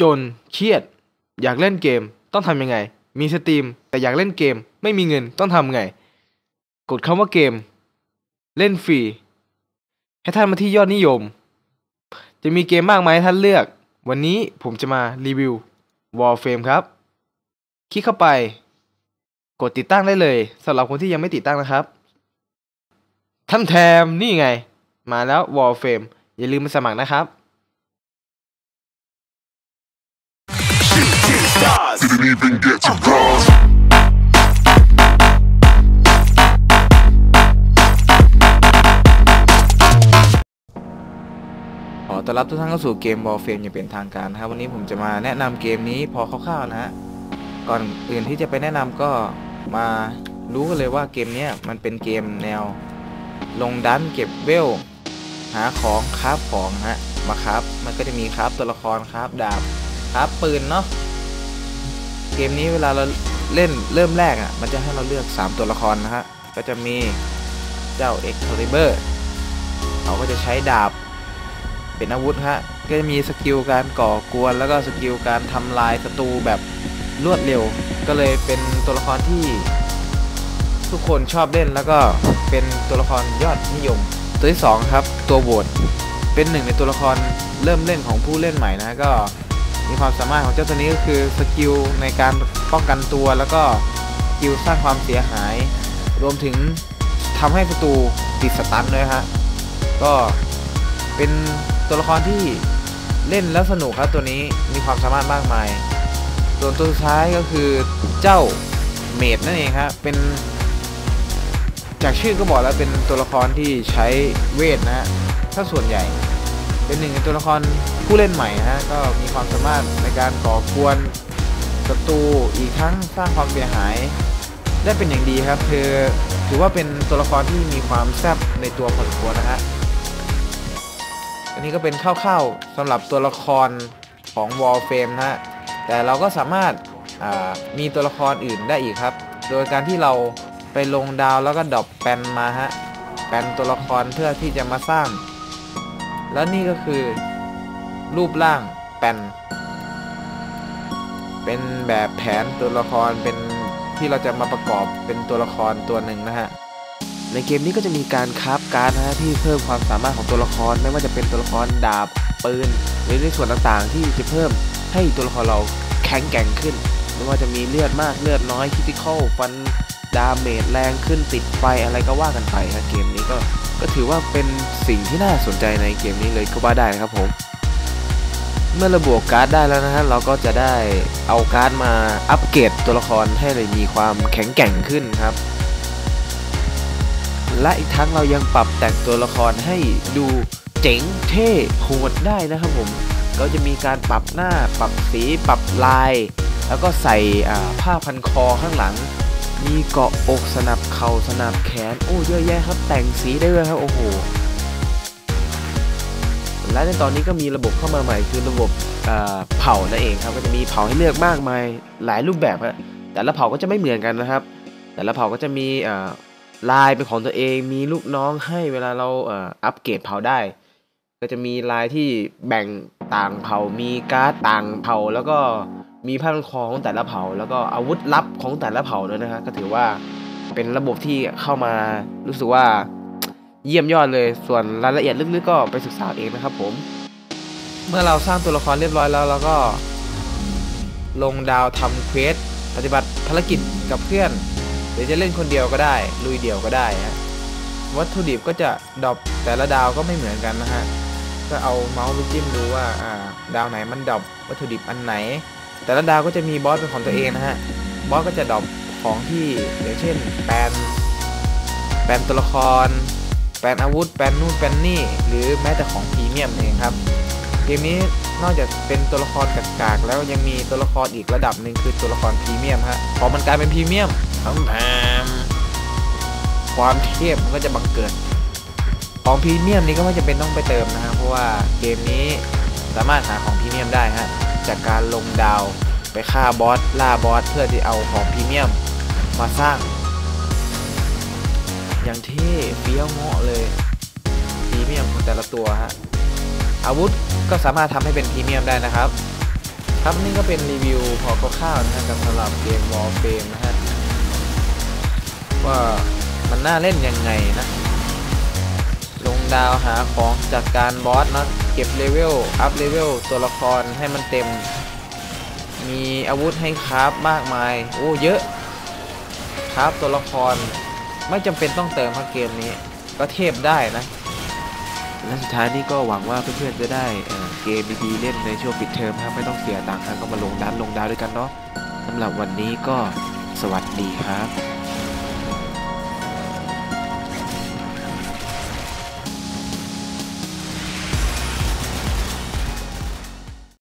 จนเครียด อยากเล่นเกมต้องทำยังไง มีสตรีม แต่อยากเล่นเกม ไม่มีเงินต้องทำไง กดคำว่าเกม เล่นฟรี ให้ท่านมาที่ยอดนิยม จะมีเกมมากมายให้ท่านเลือก วันนี้ผมจะมารีวิว Warframe ครับ คลิกเข้าไป กดติดตั้งได้เลยสำหรับคนที่ยังไม่ติดตั้งนะครับท่านแทมนี่ไง มาแล้ว Warframe อย่าลืมมาสมัครนะครับ Didn't even get to bronze. ขอต้อนรับทุกท่านเข้าสู่เกม Warframe อย่างเป็นทางการนะครับ วันนี้ผมจะมาแนะนำเกมนี้พอคร่าวๆนะฮะ ก่อนอื่นที่จะไปแนะนำก็มารู้กันเลยว่าเกมนี้มันเป็นเกมแนว ลงดันเก็บเวล หาของคราฟของฮะ มาคราฟมันก็จะมีคราฟตัวละครคราฟดาบคราฟปืนเนาะ เกมนี้เวลาเราเล่นเริ่มแรกอะ มันจะให้เราเลือก 3 ตัวละครนะฮะ ก็จะมีเจ้า Excalibur เขาก็จะใช้ดาบเป็นอาวุธฮะ ก็จะมีสกิลการก่อกวน แล้วก็สกิลการทำลายศัตรูแบบรวดเร็ว ก็เลยเป็นตัวละครที่ทุกคนชอบเล่นแล้วก็เป็นตัวละครยอดนิยม ตัวที่2ครับ ตัวโหวตเป็นหนึ่งในตัวละครเริ่มเล่นของผู้เล่นใหม่นะก็ มีความสามารถของเจ้าตัวนี้ก็คือสกิลในการป้องกันตัวแล้วก็สกิลสร้างความเสียหาย รวมถึงทำให้ศัตรูติดสตันด้วยฮะก็เป็นตัวละครที่เล่นแล้วสนุกครับตัวนี้มีความสามารถมากมาย ส่วนตัวสุดท้ายก็คือเจ้าเมดนั่นเองครับเป็น จากชื่อก็บอกแล้วเป็นตัวละครที่ใช้เวทนะฮะถ้าส่วนใหญ่เป็นหนึ่งในตัวละคร ผู้เล่นใหม่ฮะก็มีความสามารถในการก่อกวนศัตรูอีกทั้งสร้างความเสียหาย ได้เป็นอย่างดีครับคือถือว่าเป็นตัวละครที่มีความแซ่บในตัวพอสมควรนะฮะอันนี้ก็เป็นคร่าวๆสำหรับตัวละครของ Warframe นะฮะแต่เราก็สามารถามีตัวละครอื่นได้อีกครับ โดยการที่เราไปลงดาวแล้วก็ดรอปแปนมาฮะแปนตัวละครเพื่อที่จะมาสร้าง แล้วนี่ก็คือ รูปร่างแปนเป็นแบบแผนตัวละครเป็นที่เราจะมาประกอบเป็นตัวละครตัวหนึ่งนะฮะในเกมนี้ก็จะมีการคราฟการ์ดนะฮะที่เพิ่มความสามารถของตัวละครไม่ว่าจะเป็นตัวละครดาบปืนหรือในส่วนต่างๆ ที่จะเพิ่มให้ตัวละครเราแข็งแกร่งขึ้น ไม่ว่าจะมีเลือดมากเลือดน้อยคิติคอลฟันดาเมจแรงขึ้นติดไฟอะไรก็ว่ากันไปฮะเกมนี้ก็ก็ถือว่าเป็นสิ่งที่น่าสนใจในเกมนี้เลยก็ว่าได้นะครับผม เมื่อระบวกการ์ดได้แล้วนะฮะเราก็จะได้เอาการ์ดมาอัปเกรดตัวละครให้เลยมีความแข็งแกร่งขึ้นครับ และอีกทั้งเรายังปรับแต่งตัวละครให้ดูเจ๋งเท่โหดได้นะครับผมก็จะมีการปรับหน้าปรับสีปรับลาย แล้วก็ใส่ผ้าพันคอข้างหลัง มีเกาะอกสนับเข่าสนับแขนโอ้เยอะแยะครับแต่งสีได้ด้วยครับโอ้โห และในตอนนี้ก็มีระบบเข้ามาใหม่คือระบบเผ่านั่นเองครับก็จะมีเผ่าให้เลือกมากมายหลายรูปแบบฮะแต่ละเผ่าก็จะไม่เหมือนกันนะครับ แต่ละเผ่าก็จะมีลายเป็นของตัวเอง มีลูกน้องให้เวลาเราอัปเกรดเผ่าได้ ก็จะมีลายที่แบ่งต่างเผ่ามีการ์ดต่างเผ่าแล้วก็มีผ้าพันคอของแต่ละเผ่าแล้วก็อาวุธลับของแต่ละเผ่าด้วยนะฮะก็ถือว่าเป็นระบบที่เข้ามารู้สึกว่า เยี่ยมยอดเลย ส่วนรายละเอียดลึกๆก็ไปศึกษาเองนะครับผม เมื่อเราสร้างตัวละครเรียบร้อยแล้วเราก็ ลงดาวทำเควสปฏิบัติภารกิจกับเพื่อน หรือจะเล่นคนเดียวก็ได้ ลุยเดี่ยวก็ได้ฮะวัตถุดิบก็จะดรอปแต่ละดาวก็ไม่เหมือนกันนะฮะก็เอาเมาส์ไปจิ้มดูว่าดาวไหนมันดรอปวัตถุดิบอันไหน แต่ละดาวก็จะมีบอสเป็นของตัวเองนะฮะบอสก็จะดรอปของที่อย่างเช่นแปลนแปลนตัวละคร แปลนอาวุธ แปลนนู่นแปลนนี่ หรือแม้แต่ของพรีเมียมเองครับ เกมนี้นอกจากเป็นตัวละครกากๆ แล้วยังมีตัวละครอีกระดับหนึ่งคือตัวละครพรีเมียมฮะ พอมันกลายเป็นพรีเมียมทั้งแพมความเทพมันก็จะบังเกิด ของพรีเมียมนี้ก็ไม่จำเป็นต้องไปเติมนะฮะ เพราะว่าเกมนี้สามารถหาของพรีเมียมได้ฮะ จากการลงดาวไปฆ่าบอสล่าบอสเพื่อที่เอาของพรีเมียมมาสร้าง อย่างเท่เฟี้ยวเงาะเลยพรีเมียมของแต่ละตัวฮะอาวุธก็สามารถทำให้เป็นพรีเมียมได้นะครับ ครับนี่ก็เป็นรีวิวพอคร่าวๆนะฮะกับสำหรับเกม Warframe นะฮะว่ามันน่าเล่นยังไงนะลงดาวหาของจากการบอสนะเก็บเลเวลอัพเลเวลตัวละครให้มันเต็ม มีอาวุธให้คราฟมากมาย โอ้เยอะคราฟตัวละคร ไม่จำเป็นต้องเติมพักเกมนี้ ก็เทพได้นะและสุดท้ายนี่ก็หวังว่าเพื่อนๆจะได้เเกมดีๆเล่นในช่วงปิดเทอมครับไม่ต้องเสียตังค์ครับก็มาลงดันลงดาวด้วยกันเนาะสำหรับวันนี้ก็สวัสดีครับ